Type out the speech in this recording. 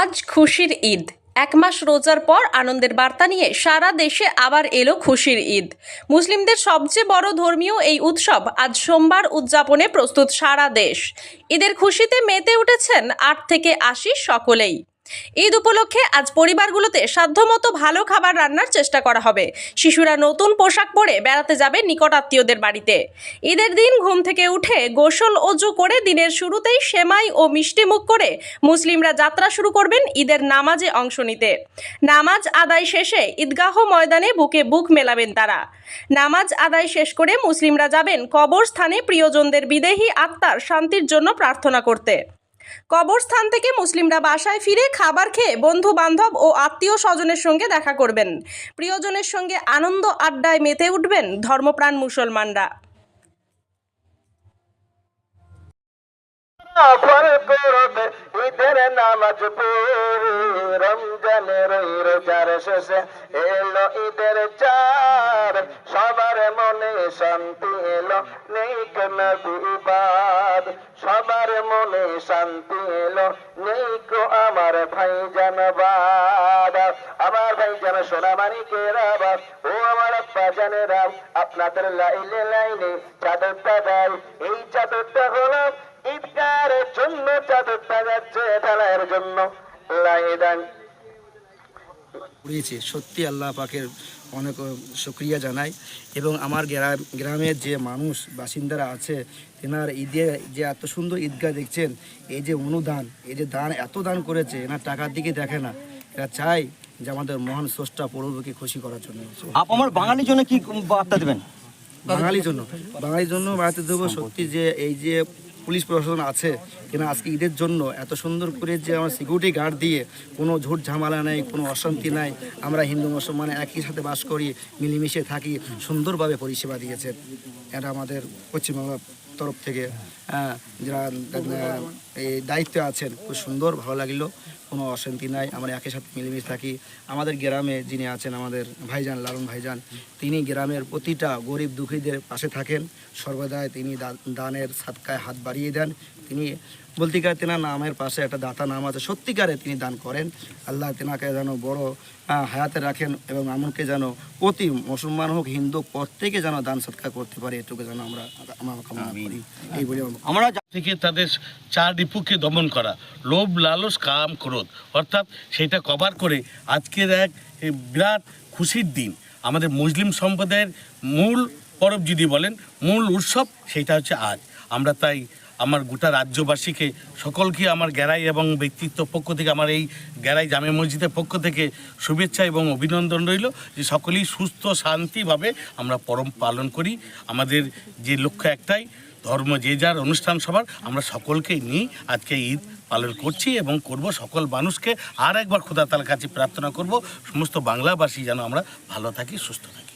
আজ খুশির ঈদ। এক মাস রোজার পর আনন্দের বার্তা নিয়ে সারা দেশে আবার এলো খুশির ঈদ। মুসলিমদের সবচেয়ে বড় ধর্মীয় এই উৎসব আজ সোমবার উদযাপনে প্রস্তুত সারা দেশ। ঈদের খুশিতে মেতে উঠেছেন আট থেকে আশি সকলেই। ঈদ উপলক্ষে আজ পরিবারগুলোতে সাধ্যমতো ভালো খাবার রান্নার চেষ্টা করা হবে। শিশুরা নতুন পোশাক পরে বেড়াতে যাবে নিকট আত্মীয়দের বাড়িতে। ঈদের দিন ঘুম থেকে উঠে গোসল অজু করে দিনের শুরুতেই সেমাই ও মিষ্টি মুখ করে মুসলিমরা যাত্রা শুরু করবেন ঈদের নামাজে অংশ নিতে। নামাজ আদায় শেষে ঈদগাহ ময়দানে বুকে বুক মেলাবেন তারা। নামাজ আদায় শেষ করে মুসলিমরা যাবেন কবরস্থানে প্রিয়জনদের বিদেহী আত্মার শান্তির জন্য প্রার্থনা করতে। কবরস্থান থেকে মুসলিমরা বাসায় ফিরে খাবার খেয়ে বন্ধু বান্ধব ও আত্মীয় স্বজনের সঙ্গে দেখা করবেন। প্রিয়জনের সঙ্গে আনন্দ আড্ডায় মেতে উঠবেন ধর্মপ্রাণ মুসলমানরা। নামাজ রমজানের ওই শেষে এলো ঈদের চার সবার মনে শান্তি এলো নেই কোনো সবার মনে শান্তি এলো নেই আমার ভাই জানবাদ আমার ভাই জান সোনা মানিকেরা ও আমার আব্বা জানেরা আপনাদের লাইলে লাইনে চাদরটা দেয়। এই চাদরটা হলো ঈদগাহের জন্য, চাদরটা যাচ্ছে ঢালাইয়ের জন্য। লাইদান উড়িয়েছে সত্যি আল্লাহ পাকের অনেক শুক্রিয়া জানাই। এবং আমার গ্রাম গ্রামের যে মানুষ বাসিন্দারা আছে তেনার ঈদে যে এত সুন্দর ঈদগাহ দেখছেন এই যে অনুদান এই যে দান এত দান করেছে এনার টাকার দিকে দেখে না। এরা চাই যে আমাদের মহান স্রষ্টা প্রভুকে খুশি করার জন্য। আমার বাঙালির জন্য কি বার্তা দেবেন? বাঙালির জন্য। বাঙালির জন্য বার্তা দেবো সত্যি যে এই যে পুলিশ প্রশাসন আছে কিনা আজকে ঈদের জন্য এত সুন্দর করে যে আমার সিকিউরিটি গার্ড দিয়ে কোনো ঝুট ঝামেলা নেই কোনো অশান্তি নাই আমরা হিন্দু মুসলমান একই সাথে বাস করি মিলেমিশে থাকি সুন্দরভাবে পরিষেবা দিয়েছে এটা আমাদের পশ্চিমবঙ্গ তরফ থেকে হ্যাঁ, যারা এই দায়িত্বে আছেন খুব সুন্দর ভালো লাগল। কোনো অশান্তি নাই, আমরা একই সাথে মিলেমিশে থাকি। আমাদের গ্রামে যিনি আছেন, আমাদের ভাইজান, লালন ভাইজান, তিনি গ্রামের প্রতিটা গরিব দুঃখীদের পাশে থাকেন। সর্বদাই তিনি দানের সাতকায় হাত বাড়িয়ে দেন। তিনি বলতে গেলে তেনার নামের পাশে একটা দাতা নাম আছে। সত্যিকারে তিনি দান করেন। আল্লাহ তেনাকে যেন বড় হায়াতে রাখেন এবং এমনকি যেন প্রতি মুসলমান হোক হিন্দু প্রত্যেকে যেন দান সৎকার করতে পারে এটুকু যেন আমরা আমরা কামনা করি। এই বলে আমরা থেকে তাদের চার রিপুকে দমন করা লোভ লালস কাম ক্রোধ অর্থাৎ সেটা কভার করে আজকের এক বিরাট খুশির দিন। আমাদের মুসলিম সম্প্রদায়ের মূল পরব যদি বলেন মূল উৎসব সেটা হচ্ছে আজ। আমরা তাই আমার গোটা রাজ্যবাসীকে, সকলকে আমার গ্যারাই এবং ব্যক্তিত্ব পক্ষ থেকে, আমার এই গ্যারাই জামে মসজিদের পক্ষ থেকে শুভেচ্ছা এবং অভিনন্দন রইল যে সকলেই সুস্থ, শান্তিভাবে আমরা পরম পালন করি। আমাদের যে লক্ষ্য একটাই, ধর্ম যে যার অনুষ্ঠান সবার আমরা সকলকে নিয়ে আজকে ঈদ পালন করছি এবং করব, সকল মানুষকে আর একবার খোদা তার কাছে প্রার্থনা করব। সমস্ত বাংলাভাষী যেন আমরা ভালো থাকি, সুস্থ থাকি।